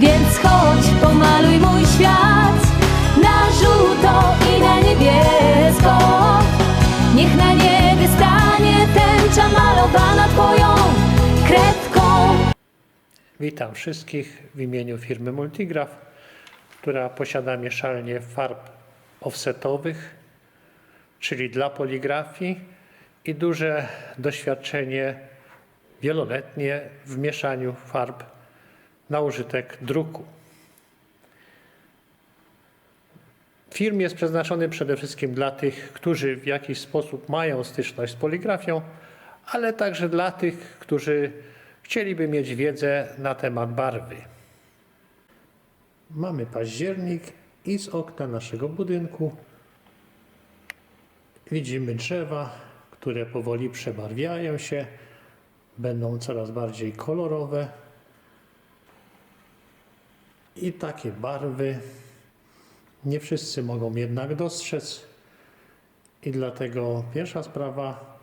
Więc chodź, pomaluj mój świat na żółto i na niebiesko. Niech na niebie stanie tęcza malowana twoją kredką. Witam wszystkich w imieniu firmy Multigraph, która posiada mieszalnię farb offsetowych, czyli dla poligrafii i duże doświadczenie wieloletnie w mieszaniu farb na użytek druku. Film jest przeznaczony przede wszystkim dla tych, którzy w jakiś sposób mają styczność z poligrafią, ale także dla tych, którzy chcieliby mieć wiedzę na temat barwy. Mamy październik i z okna naszego budynku widzimy drzewa, które powoli przebarwiają się, będą coraz bardziej kolorowe. I takie barwy nie wszyscy mogą jednak dostrzec. I dlatego pierwsza sprawa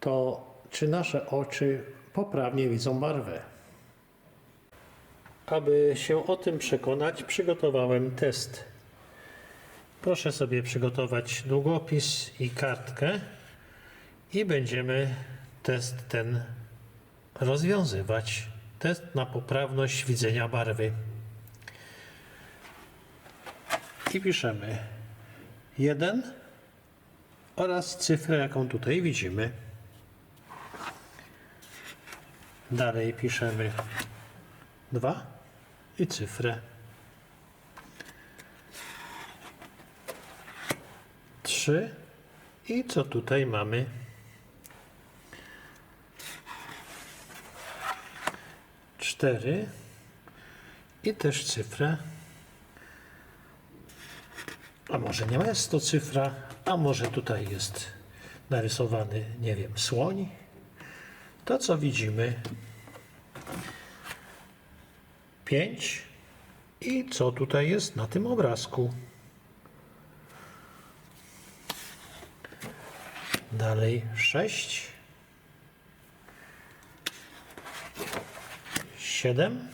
to, czy nasze oczy poprawnie widzą barwę. Aby się o tym przekonać, przygotowałem test. Proszę sobie przygotować długopis i kartkę i będziemy test ten rozwiązywać. Test na poprawność widzenia barwy. I piszemy 1 oraz cyfrę, jaką tutaj widzimy. Dalej piszemy 2 i cyfrę 3 i co tutaj mamy? Cztery i też cyfrę. A może nie jest to cyfra, a może tutaj jest narysowany, nie wiem, słoń. To co widzimy? 5 i co tutaj jest na tym obrazku? Dalej 6 7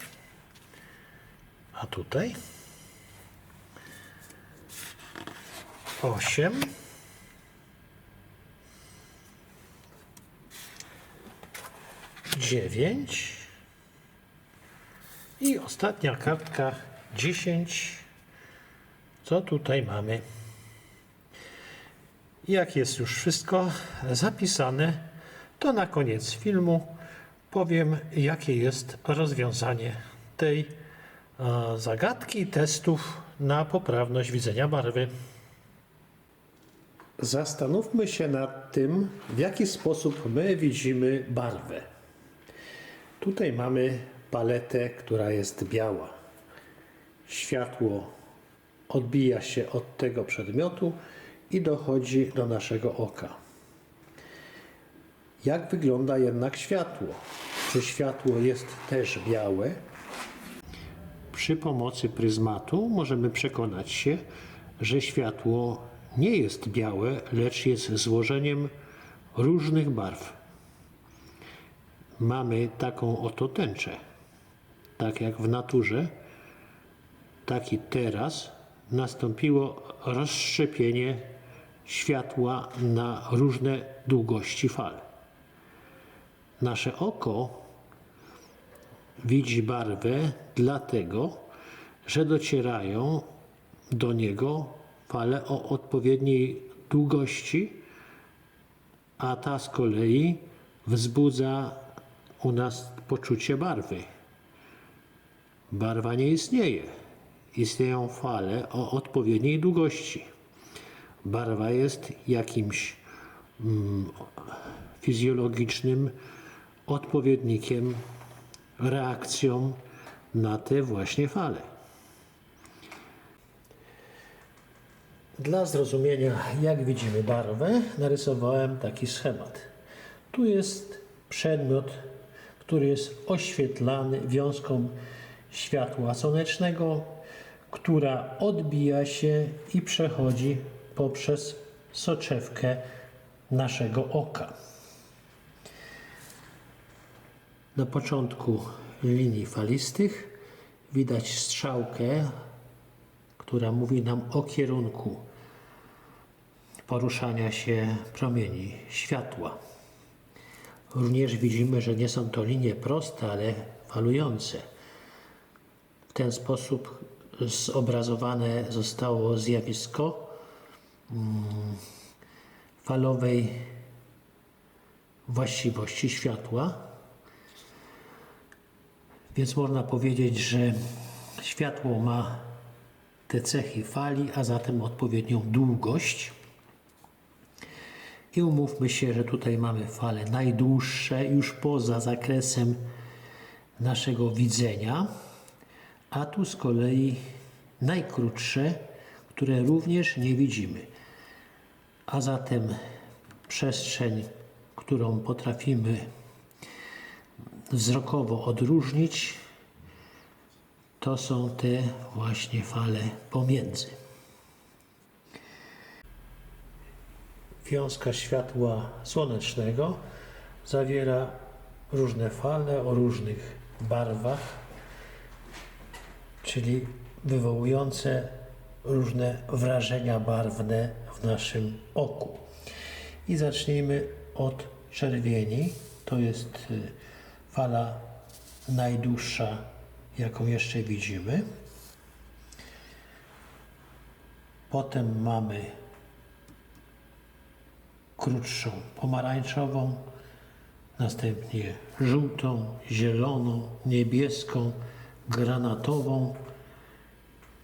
a tutaj 8 9 i ostatnia kartka 10. Co tutaj mamy? Jak jest już wszystko zapisane, to na koniec filmu powiem, jakie jest rozwiązanie tej e, zagadki testów na poprawność widzenia barwy. Zastanówmy się nad tym, w jaki sposób my widzimy barwę. Tutaj mamy paletę, która jest biała. Światło odbija się od tego przedmiotu i dochodzi do naszego oka. Jak wygląda jednak światło? Czy światło jest też białe? Przy pomocy pryzmatu możemy przekonać się, że światło nie jest białe, lecz jest złożeniem różnych barw. Mamy taką oto tęczę. Tak jak w naturze, tak i teraz nastąpiło rozszczepienie światła na różne długości fal. Nasze oko widzi barwę dlatego, że docierają do niego fale o odpowiedniej długości, a ta z kolei wzbudza u nas poczucie barwy. Barwa nie istnieje. Istnieją fale o odpowiedniej długości. Barwa jest jakimś mm, fizjologicznym odpowiednikiem, reakcją na te właśnie fale. Dla zrozumienia, jak widzimy barwę, narysowałem taki schemat. Tu jest przedmiot, który jest oświetlany wiązką światła słonecznego, która odbija się i przechodzi poprzez soczewkę naszego oka. Na początku linii falistych widać strzałkę, która mówi nam o kierunku poruszania się promieni światła. Również widzimy, że nie są to linie proste, ale falujące. W ten sposób zobrazowane zostało zjawisko mm, falowej właściwości światła. Więc można powiedzieć, że światło ma te cechy fali, a zatem odpowiednią długość. I umówmy się, że tutaj mamy fale najdłuższe, już poza zakresem naszego widzenia, a tu z kolei najkrótsze, które również nie widzimy. A zatem przestrzeń, którą potrafimy wzrokowo odróżnić, to są te właśnie fale pomiędzy. Wiązka światła słonecznego zawiera różne fale o różnych barwach, czyli wywołujące różne wrażenia barwne w naszym oku. I zacznijmy od czerwieni. To jest y, fala najdłuższa, jaką jeszcze widzimy. Potem mamy krótszą pomarańczową, następnie żółtą, zieloną, niebieską, granatową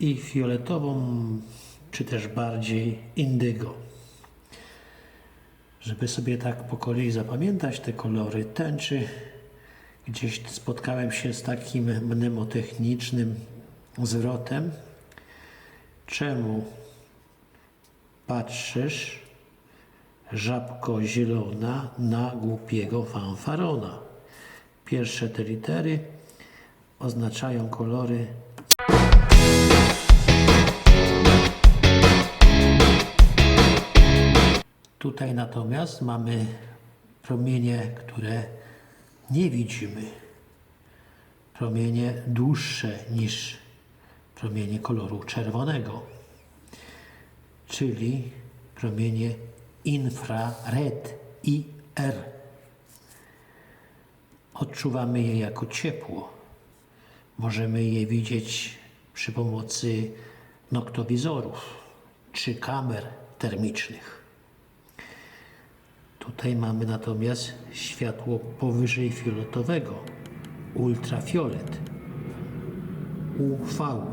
i fioletową, czy też bardziej indygo. Żeby sobie tak po kolei zapamiętać te kolory tęczy, gdzieś spotkałem się z takim mnemotechnicznym zwrotem. Czemu patrzysz, żabko zielona, na głupiego fanfarona? Pierwsze te litery oznaczają kolory Tutaj natomiast mamy promienie, które nie widzimy. Promienie dłuższe niż promienie koloru czerwonego, czyli promienie infrared IR. Odczuwamy je jako ciepło. Możemy je widzieć przy pomocy noktowizorów czy kamer termicznych. Tutaj mamy natomiast światło powyżej fioletowego, ultrafiolet, UV.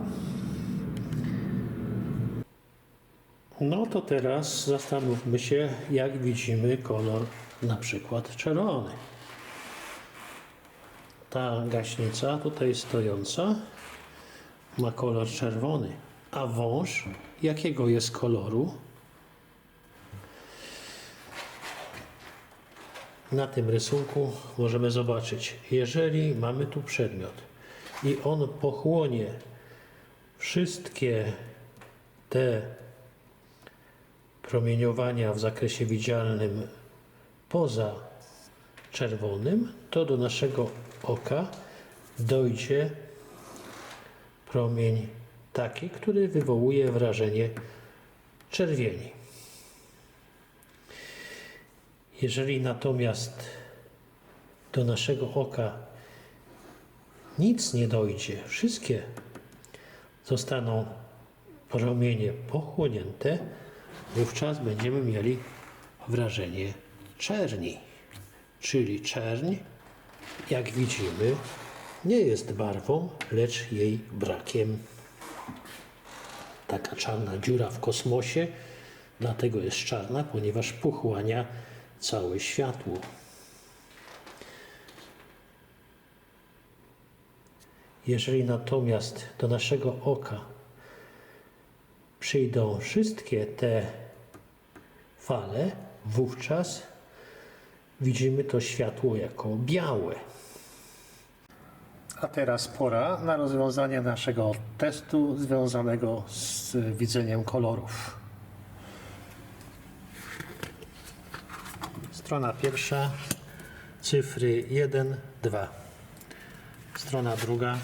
No to teraz zastanówmy się, jak widzimy kolor na przykład czerwony. Ta gaśnica tutaj stojąca ma kolor czerwony, a wąż jakiego jest koloru? Na tym rysunku możemy zobaczyć, jeżeli mamy tu przedmiot i on pochłonie wszystkie te promieniowania w zakresie widzialnym poza czerwonym, to do naszego oka dojdzie promień taki, który wywołuje wrażenie czerwieni. Jeżeli natomiast do naszego oka nic nie dojdzie, wszystkie zostaną promienie pochłonięte, wówczas będziemy mieli wrażenie czerni. Czyli czerń, jak widzimy, nie jest barwą, lecz jej brakiem. Taka czarna dziura w kosmosie, dlatego jest czarna, ponieważ pochłania całe światło. Jeżeli natomiast do naszego oka przyjdą wszystkie te fale, wówczas widzimy to światło jako białe. A teraz pora na rozwiązanie naszego testu związanego z widzeniem kolorów. Strona pierwsza, cyfry 1, 2. Strona druga,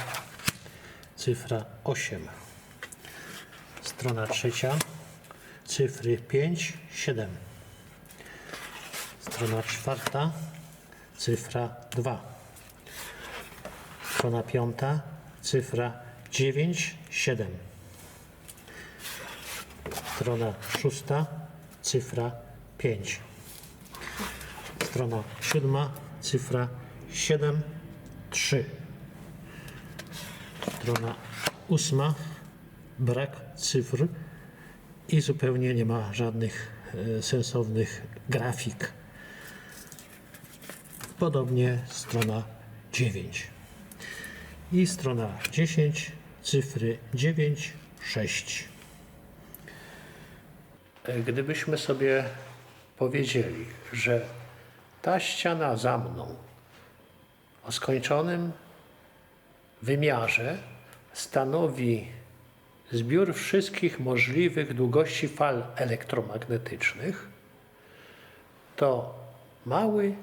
cyfra 8. Strona trzecia, cyfry 5, 7. Strona czwarta, cyfra 2. Strona piąta, cyfra 9, 7. Strona szósta, cyfra 5. Strona siódma, cyfra 7, 3. Strona ósma, brak cyfr i zupełnie nie ma żadnych e, sensownych grafik. Podobnie strona 9. I strona 10, cyfry 9, 6. Gdybyśmy sobie powiedzieli, że ta ściana za mną o skończonym wymiarze stanowi zbiór wszystkich możliwych długości fal elektromagnetycznych, to mały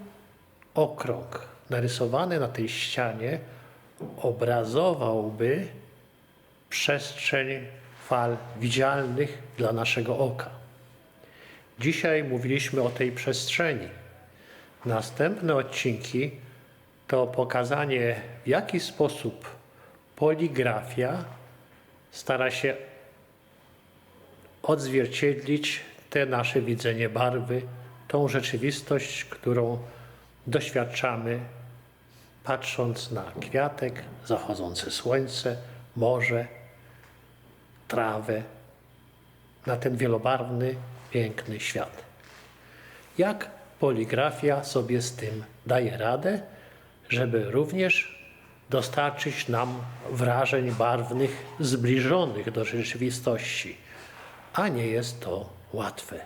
okrąg narysowany na tej ścianie obrazowałby przestrzeń fal widzialnych dla naszego oka. Dzisiaj mówiliśmy o tej przestrzeni. Następne odcinki to pokazanie, w jaki sposób poligrafia stara się odzwierciedlić te nasze widzenie barwy, tą rzeczywistość, którą doświadczamy patrząc na kwiatek, zachodzące słońce, morze, trawę, na ten wielobarwny, piękny świat. Jak poligrafia sobie z tym daje radę, żeby również dostarczyć nam wrażeń barwnych zbliżonych do rzeczywistości, a nie jest to łatwe.